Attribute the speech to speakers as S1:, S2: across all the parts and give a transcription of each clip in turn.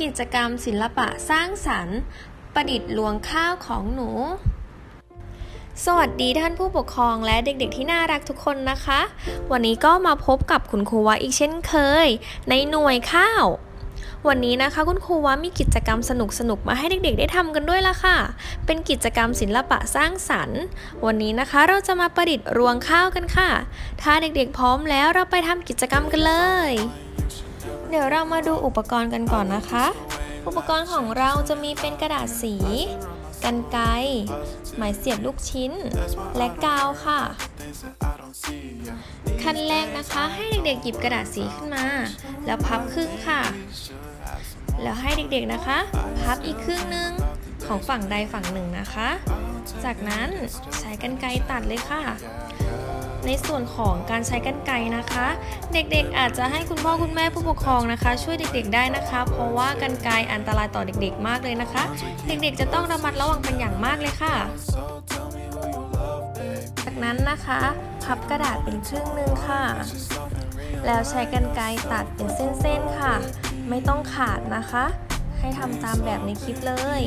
S1: กิจกรรมศิลปะสร้างสรรค์ ประดิษฐ์รวงข้าวของหนู สวัสดีท่านผู้ปกครองและเด็กๆที่น่ารักทุกคนนะคะ วันนี้ก็มาพบกับคุณครูวะอีกเช่นเคย ในหน่วยข้าว วันนี้นะคะคุณครูวะมีกิจกรรมสนุกๆมาให้เด็กๆ ได้ทำกันด้วยละค่ะ เป็นกิจกรรมศิลปะสร้างสรรค์ วันนี้นะคะเราจะมาประดิษฐ์รวงข้าวกันค่ะ ถ้าเด็กๆพร้อมแล้วเราไปทำกิจกรรมกันเลย เดี๋ยวเรามาดูอุปกรณ์กันก่อนนะคะ อุปกรณ์ของเราจะมีเป็นกระดาษสี กันไกรหมายเสียบลูกชิ้น และกาวค่ะ ขั้นแรกนะคะให้เด็กๆหยิบกระดาษสีขึ้นมา แล้วพับครึ่งค่ะ แล้วให้เด็กๆนะคะ พับอีกครึ่งหนึ่งของฝั่งใดฝั่งหนึ่งนะคะ จากนั้นใช้กันไกรตัดเลยค่ะ ในส่วนของการใช้กันไกรนะคะ เด็กๆอาจจะให้คุณพ่อคุณแม่ผู้ปกครองนะคะ ช่วยเด็กๆได้นะคะ เพราะว่ากันไกรอันตรายต่อเด็กๆ มากเลยนะคะ เด็กๆจะต้องระมัดระวังเป็นอย่างมากเลยค่ะจากนั้นนะคะพับกระดาษเป็นครึ่งหนึ่งค่ะ แล้วใช้กันไกรตัดเป็นเส้นๆค่ะ ไม่ต้องขาดนะคะ ให้ทำตามแบบในคลิปเลย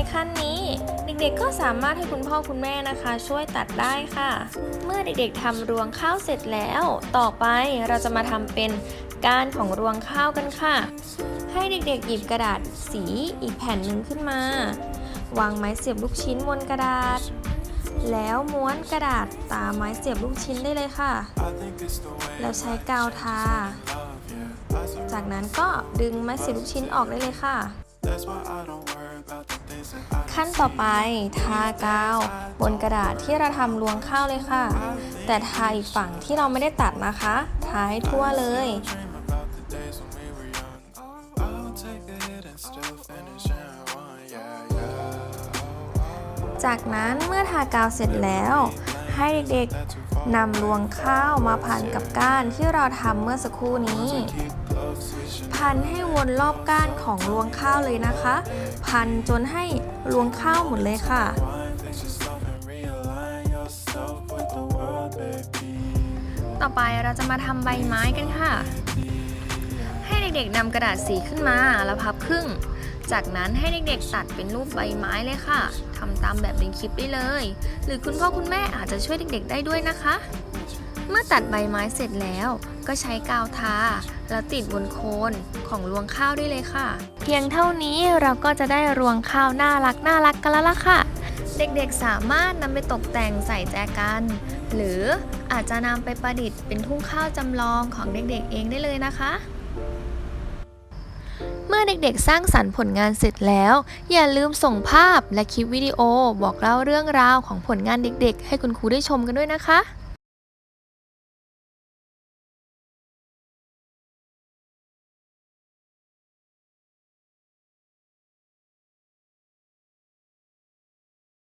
S1: ในขั้นนี้ เด็กๆก็สามารถให้คุณพ่อคุณแม่นะคะ ช่วยตัดได้ค่ะ เมื่อเด็กๆทำรวงข้าวเสร็จแล้ว ต่อไปเราจะมาทำเป็นก้านของรวงข้าวกันค่ะ ให้เด็กๆหยิบกระดาษสีอีกแผ่นหนึ่งขึ้นมา วางไม้เสียบลูกชิ้นบนกระดาษ แล้วม้วนกระดาษตามไม้เสียบลูกชิ้นได้เลยค่ะ แล้วใช้กาวทา จากนั้นก็ดึงไม้เสียบลูกชิ้นออกได้เลยค่ะ ขั้นต่อไป ทากาว บนกระดาษที่เราทำรวงข้าวเลยค่ะ แต่ทาอีกฝั่งที่เราไม่ได้ตัดนะคะ ทาให้ทั่วเลย จากนั้นเมื่อทากาวเสร็จแล้ว ให้เด็กๆนำรวงข้าวมาพันกับก้านที่เราทำเมื่อสักครู่นี้ พันให้วนรอบก้านของรวงข้าวเลยนะคะ พันจนให้รวงข้าวหมดเลยค่ะ ต่อไปเราจะมาทำใบไม้กันค่ะ ให้เด็กๆนำกระดาษสีขึ้นมาแล้วพับครึ่ง จากนั้นให้เด็กๆตัดเป็นรูปใบไม้เลยค่ะทำตามแบบในคลิปได้เลย หรือคุณพ่อคุณแม่อาจจะช่วยเด็กๆได้ด้วยนะคะ ตัดใบไม้เสร็จแล้ว ก็ใช้กาวทา แล้วติดบนโคนของรวงข้าวได้เลยค่ะ เพียงเท่านี้เราก็จะได้รวงข้าวน่ารักน่ารักกันแล้วล่ะค่ะ เด็กๆสามารถนำไปตกแต่งใส่แจกัน หรืออาจจะนำไปประดิษฐ์เป็นทุ่งข้าวจำลองของเด็กๆเองได้เลยนะคะเมื่อเด็กๆ สร้างสรรค์ผลงานเสร็จแล้ว อย่าลืมส่งภาพและคลิปวิดีโอบอกเล่าเรื่องราวของผลงานเด็กๆ ให้คุณครูได้ชมกันด้วยนะคะ